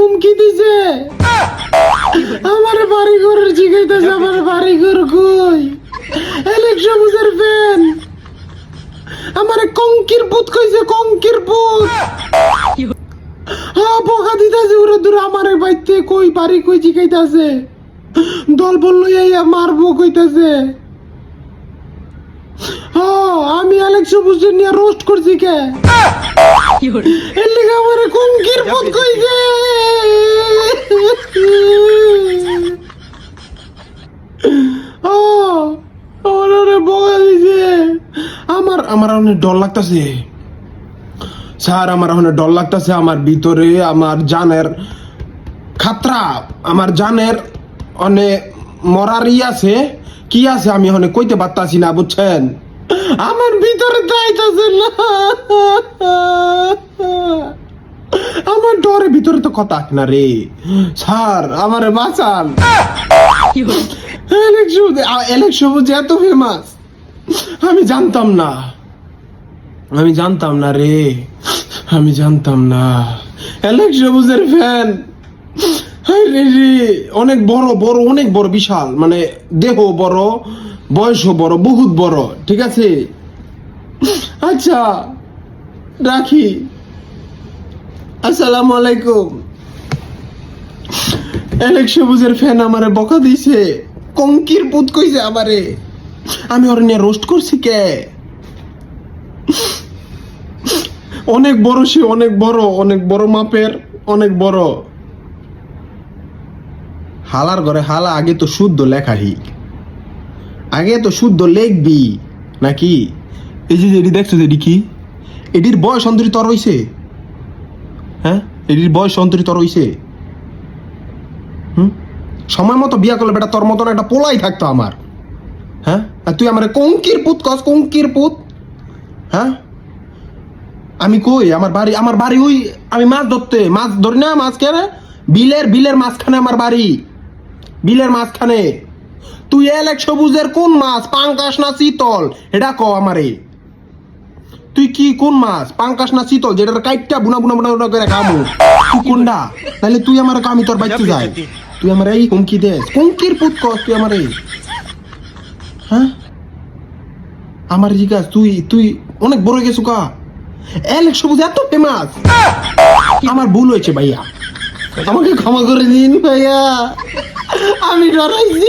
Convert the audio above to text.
হুমকি দিছে। আমার বাড়ি ঘর জিগাইতেছে আমার বাড়ি ঘর কই? এলেক সবুজের ফ্যান আমার কঙ্কির পুত কইছে কঙ্কির পুত হ্যাঁ বকা দিতেছে ওরা দূর আমার বাইতে কই বাড়ি কই জিগাইতেছে। দল বলল ইয়া মারবো কইতাছে। হ্যাঁ আমি অ্যালেক্স সবুজের নিয়ে রোস্ট করছি কে? এর লিগে আমার কঙ্কির পুত কইছে ও আমার অনেক বকা আমার আমার অনেক ডর লাগতাছে। স্যার, আমার অনেক ডর লাগতাছে আমার ভিতরে, আমার জানের খাতরা, আমার জানের অনেক মরারই আছে। কি আছে আমি অনেক কইতে পারতাছি না, বুঝছেন? আমার ভিতরে যাইতাছে না। আমার ডরে ভিতরে তো কথা না রে। স্যার, আমার বাঁচান। এলেক সবুজ। এলেক সবুজ এত ফেমাস আমি জানতাম না। আমি জানতাম না রে। আমি জানতাম না। এলেক সবুজের ফ্যান অনেক বড় বড়, অনেক বড়, বিশাল। মানে দেহ বড়, বয়সও বড়, বহুত বড়। ঠিক আছে? আচ্ছা রাখি। আসসালামু আলাইকুম। এলেক সবুজের ফ্যান আমারে বকা দিছে কঙ্কির পুত কইছে আমারে। আমি ওর নিয়ে রোস্ট করছি কে? অনেক বড় সে, অনেক বড় অনেক বড় মাপের, অনেক বড়। হালার ঘরে হালা, আগে তো শুদ্ধ লেখা হিক আগে তো শুদ্ধ লেখবি, নাকি? এই যে এটি দেখছ এটি কি? এটির বয়স অন্তরি তর হ্যাঁ? এটির বয়স অন্তরি তর হুম? সময় মতো বিয়া করলে বেটা তোর মতন একটা পোলাই থাকতো আমার। হ্যাঁ? আর তুই আমার কঙ্কির পুত কস কঙ্কির পুত। হ্যাঁ? আমি কই আমার বাড়ি আমার বাড়ি ওই আমি মাছ ধরতে মাছ ধরি না মাছ কেন বিলের বিলের মাঝখানে আমার বাড়ি। বিলের মাঝখানে। তুই এলেক সবুজের কোন মাছ? পাঙ্কাস না চিতল এটা ক আমারে। তুই কি কোন মাছ? পাঙ্কাস না চিতল যেটা কাইটটা বুনা বুনা বুনা বুনা করে খামু। তুই কোনটা? তাহলে তুই আমার আমি তোর বাইতে যাই। তুই আমার এই হুমকি দেশ হুমকির পুত কস তুই আমার এই। হ্যাঁ? আমার জিজ্ঞাস, তুই তুই অনেক বড় গেছু কা? এলেক সবুজ এত ফেমাস আমার ভুল হয়েছে ভাইয়া। আমাকে ক্ষমা করে দিন ভাইয়া। আমি ডরাইছি।